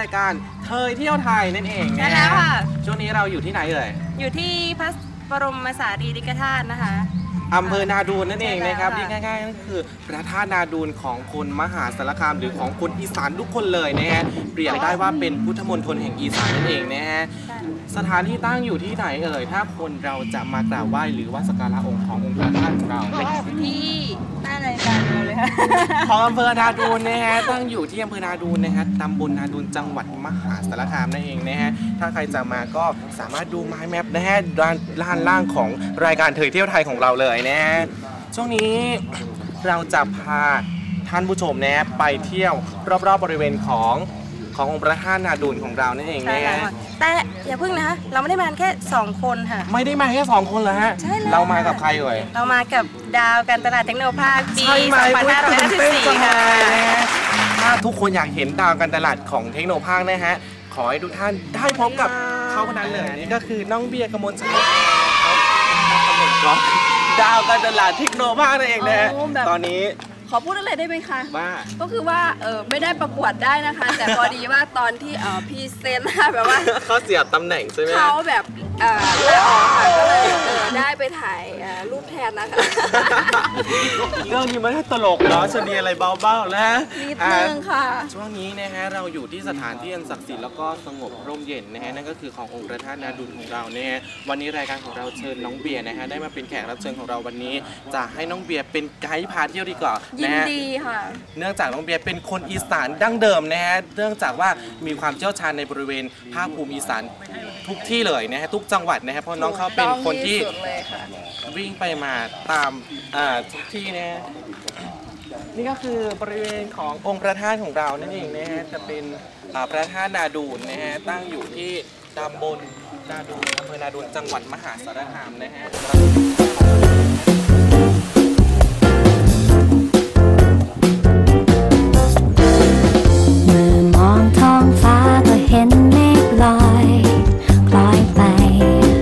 รายการเทยเที่ยวไทยนั่นเองใช่นะแล้วค่ะ ช่วงนี้เราอยู่ที่ไหนเอ่ย อยู่ที่พระบรมสารีริกธาตุนะคะอำเภอนาดูนนั่นเองนะครับใช่ที่แล้วค่ะง่ายๆก็คือพระธาตุนาดูนของคนมหาสารคามหรือของคนอีสานทุกคนเลยนะฮะเปรียบได้ว่าเป็นพุทธมณฑลแห่งอีสานนั่นเองนะฮะสถานที่ตั้งอยู่ที่ไหนเอ่ยถ้าคนเราจะมากราบไหว้หรือว่าสักการะองค์ขององค์พระธาตุของเราที่ ของอำเภอนาดูนนะฮะตั้งอยู่ที่อำเภอนาดูนนะฮะตำบลนาดูนจังหวัดมหาสารคามนั่นเองนะฮะถ้าใครจะมาก็สามารถดูไม้แมปนะฮะด้านด้านล่างของรายการเถยเที่ยวไทยของเราเลยนะฮะช่วงนี้เราจะพาท่านผู้ชมนะไปเที่ยวรอบๆบริเวณของ ขององค์พระธาตุนาดูนของเรานั่นเองใช่นะแล้วฮะ ค่ะแต่อย่าพึ่งนะคะเราไม่ได้มาแค่ 2 คนค่ะ ไม่ได้มาแค่สองคนเหรอฮะ ใช่แล้ว เรามากับใครเอ่ยเรามากับดาวการตลาดเทคโนโลยีปีใช่ไหมตื่นเต้นจัง2554เลค่ะ ยนะฮะถ้าทุกคนอยากเห็นดาวการตลาดของเทคโนภาคนะฮะ ขอให้ทุกท่านได้พบกับเขาคนนั้นเลยนี่ก็คือน้องเบียร์กมลชนกเขากำลังร้องดาวการตลาดเทคโนภาคนั่นเองนะฮะ โอ้แบบ ตอนนี้ ขอพูดอะไรได้ไหมคะ ว่า ก็คือว่าเออไม่ได้ประกวดได้นะคะ แต่พอดีว่าตอนที่เออพรีเซนต์แบบว่าเขาเสียบตำแหน่งใช่ไหมเขาแบบเออลาออกค่ะก็เลยเออ ได้ไปถ่ายเอ่อรูปแทนนะคะ เรื่องนี้มันตลกเนาะจะมีอะไรเบาๆนะนิดอ่านึงค่ะ ช่วงนี้นะฮะเราอยู่ที่สถานที่อันศักดิ์สิทธิ์แล้วก็สงบร่มเย็นนะฮะนั่นก็คือขององค์พระธาตุนาดุลของเราเนี่ยฮะวันนี้รายการของเราเชิญน้องเบียร์นะฮะได้มาเป็นแขกรับเชิญของเราวันนี้ จะให้น้องเบียร์เป็นไกด์พาเที่ยวดีกว่ายินะนฮะดีค่ะ เนื่องจากน้องเบียร์เป็นคนอีสานดั้งเดิมนะฮะเนื่องจากว่ามีความเชี่ยวชาญในบริเวณภาคภูมิอีสาน ทุกที่เลยนะฮะทุกจังหวัดนะฮะเพราะน้องเขาเป็นคนที่ถูกต้องที่สุดเลยค่ะ วิ่งไปมาตามอ่าทุกที่นะฮะนี่ก็คือบริเวณขององค์พระธาตุของเรานั่นเองนะฮะจะเป็นอ่าพระธาตุนาดูนนะฮะตั้งอยู่ที่ตำบลนาดูนอำเภอนาดูนจังหวัดมหาสารคามนะฮะ